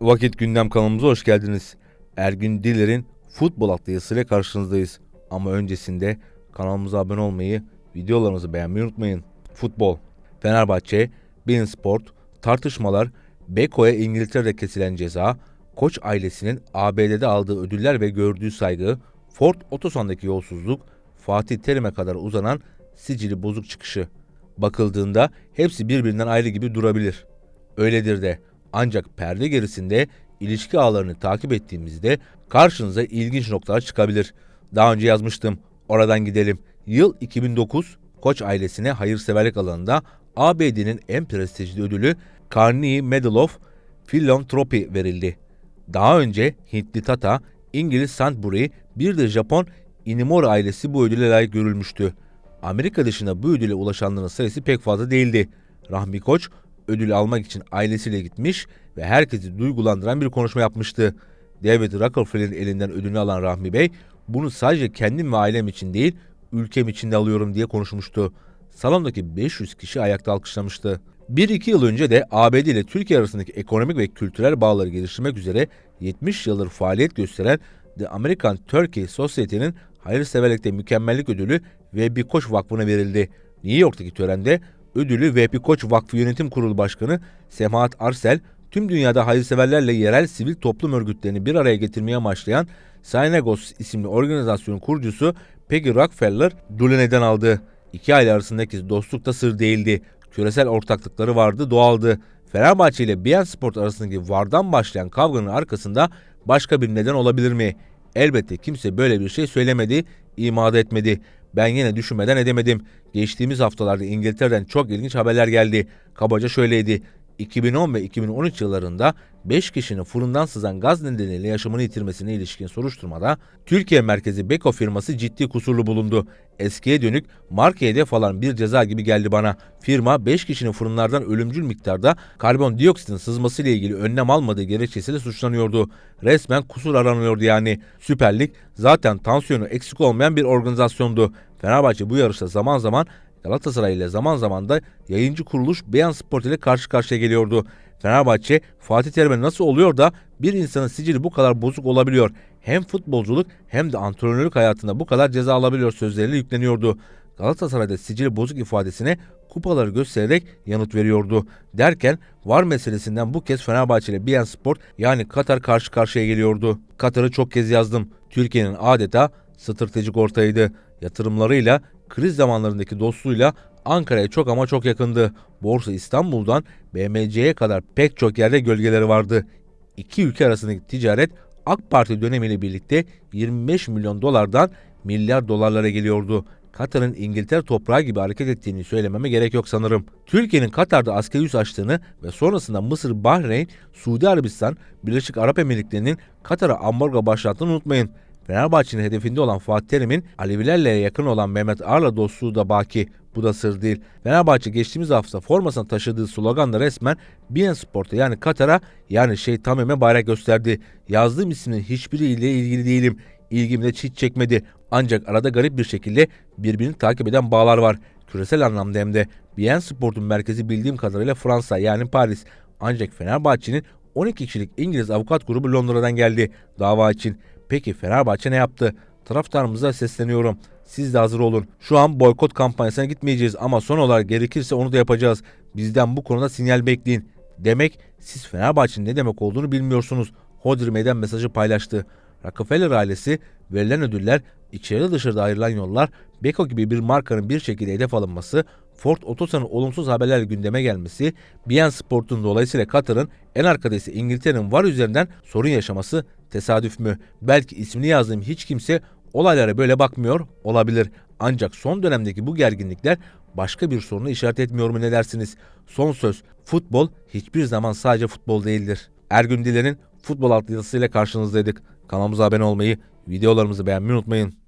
Vakit Gündem kanalımıza hoş geldiniz. Ergün Diler'in futbol atlayısıyla karşınızdayız. Ama öncesinde kanalımıza abone olmayı, videolarımızı beğenmeyi unutmayın. Futbol, Fenerbahçe, Bein Sport, tartışmalar, Beko'ya İngiltere'de kesilen ceza, Koç ailesinin ABD'de aldığı ödüller ve gördüğü saygı, Ford Otosan'daki yolsuzluk, Fatih Terim'e kadar uzanan sicili bozuk çıkışı. Bakıldığında hepsi birbirinden ayrı gibi durabilir. Öyledir de ancak perde gerisinde ilişki ağlarını takip ettiğimizde karşınıza ilginç noktalar çıkabilir. Daha önce yazmıştım. Oradan gidelim. Yıl 2009 Koç ailesine hayırseverlik alanında ABD'nin en prestijli ödülü Carnegie Medal of Philanthropy verildi. Daha önce Hintli Tata, İngiliz Sainsbury, bir de Japon Inamori ailesi bu ödüle layık görülmüştü. Amerika dışında bu ödüle ulaşanların sayısı pek fazla değildi. Rahmi Koç ödülü almak için ailesiyle gitmiş ve herkesi duygulandıran bir konuşma yapmıştı. David Rockefeller'in elinden ödülünü alan Rahmi Bey, bunu sadece kendim ve ailem için değil, ülkem için de alıyorum diye konuşmuştu. Salondaki 500 kişi ayakta alkışlamıştı. 1-2 yıl önce de ABD ile Türkiye arasındaki ekonomik ve kültürel bağları geliştirmek üzere 70 yıldır faaliyet gösteren The American Turkey Society'nin hayırseverlikte mükemmellik ödülü Vehbi Koç Vakfı'na verildi. New York'taki törende ödülü Vehbi Koç Vakfı Yönetim Kurulu Başkanı Semahat Arsel, tüm dünyada hayırseverlerle yerel sivil toplum örgütlerini bir araya getirmeye amaçlayan Synagos isimli organizasyonun kurucusu Peggy Rockefeller Dulene'den aldı. İki aile arasındaki dostluk da sır değildi. Küresel ortaklıkları vardı, doğaldı. Fenerbahçe ile Biyan Sport arasındaki vardan başlayan kavganın arkasında başka bir neden olabilir mi? Elbette kimse böyle bir şey söylemedi, imada etmedi. Ben yine düşünmeden edemedim. Geçtiğimiz haftalarda İngiltere'den çok ilginç haberler geldi. Kabaca şöyleydi. 2010 ve 2013 yıllarında 5 kişinin fırından sızan gaz nedeniyle yaşamını yitirmesine ilişkin soruşturmada Türkiye merkezi Beko firması ciddi kusurlu bulundu. Eskiye dönük marka hedef alan bir ceza gibi geldi bana. Firma 5 kişinin fırınlardan ölümcül miktarda karbondioksitin sızması ile ilgili önlem almadığı gerekçesiyle suçlanıyordu. Resmen kusur aranıyordu yani. Süper Lig zaten tansiyonu eksik olmayan bir organizasyondu. Fenerbahçe bu yarışta zaman zaman Galatasaray ile zaman zaman da yayıncı kuruluş Beyan Sport ile karşı karşıya geliyordu. Fenerbahçe Fatih Terim'e nasıl oluyor da bir insanın sicili bu kadar bozuk olabiliyor? Hem futbolculuk hem de antrenörlük hayatında bu kadar ceza alabiliyor sözleriyle yükleniyordu. Galatasaray'da sicili bozuk ifadesine kupaları göstererek yanıt veriyordu. Derken var meselesinden bu kez Fenerbahçe ile Beyan Sport yani Katar karşı karşıya geliyordu. Katar'ı çok kez yazdım. Türkiye'nin adeta stratejik ortağıydı. Yatırımlarıyla, kriz zamanlarındaki dostluğuyla Ankara'ya çok ama çok yakındı. Borsa İstanbul'dan BMC'ye kadar pek çok yerde gölgeleri vardı. İki ülke arasındaki ticaret AK Parti dönemiyle birlikte 25 milyon dolardan milyar dolarlara geliyordu. Katar'ın İngiltere toprağı gibi hareket ettiğini söylememe gerek yok sanırım. Türkiye'nin Katar'da askeri üs açtığını ve sonrasında Mısır, Bahreyn, Suudi Arabistan, Birleşik Arap Emirlikleri'nin Katar'a ambargo başlattığını unutmayın. Fenerbahçe'nin hedefinde olan Fatih Terim'in Alevilerle yakın olan Mehmet Ağar'la dostluğu da baki. Bu da sır değil. Fenerbahçe geçtiğimiz hafta formasına taşıdığı sloganla resmen BN Sport'a yani Katar'a yani şey Tamim'e bayrak gösterdi. Yazdığım ismin hiçbiriyle ilgili değilim. İlgimi de çiç çekmedi. Ancak arada garip bir şekilde birbirini takip eden bağlar var. Küresel anlamda hem de BN Sport'un merkezi bildiğim kadarıyla Fransa yani Paris. Ancak Fenerbahçe'nin 12 kişilik İngiliz avukat grubu Londra'dan geldi dava için. Peki Fenerbahçe ne yaptı? Taraftarımıza sesleniyorum. Siz de hazır olun. Şu an boykot kampanyasına gitmeyeceğiz ama son olarak gerekirse onu da yapacağız. Bizden bu konuda sinyal bekleyin. Demek siz Fenerbahçe'nin ne demek olduğunu bilmiyorsunuz. Hodri meydan mesajı paylaştı. Rockefeller ailesi verilen ödüller, içeride dışarıda ayrılan yollar, Beko gibi bir markanın bir şekilde hedef alınması, Ford Otosan'ın olumsuz haberlerle gündeme gelmesi, Bian Sport'un dolayısıyla Katar'ın en arkada ise İngiltere'nin var üzerinden sorun yaşaması tesadüf mü? Belki ismini yazdığım hiç kimse olaylara böyle bakmıyor olabilir. Ancak son dönemdeki bu gerginlikler başka bir sorunu işaret etmiyor mu ne dersiniz? Son söz, futbol hiçbir zaman sadece futbol değildir. Ergün Diler'in futbol alt karşınızdaydık. Kanalımıza abone olmayı, videolarımızı beğenmeyi unutmayın.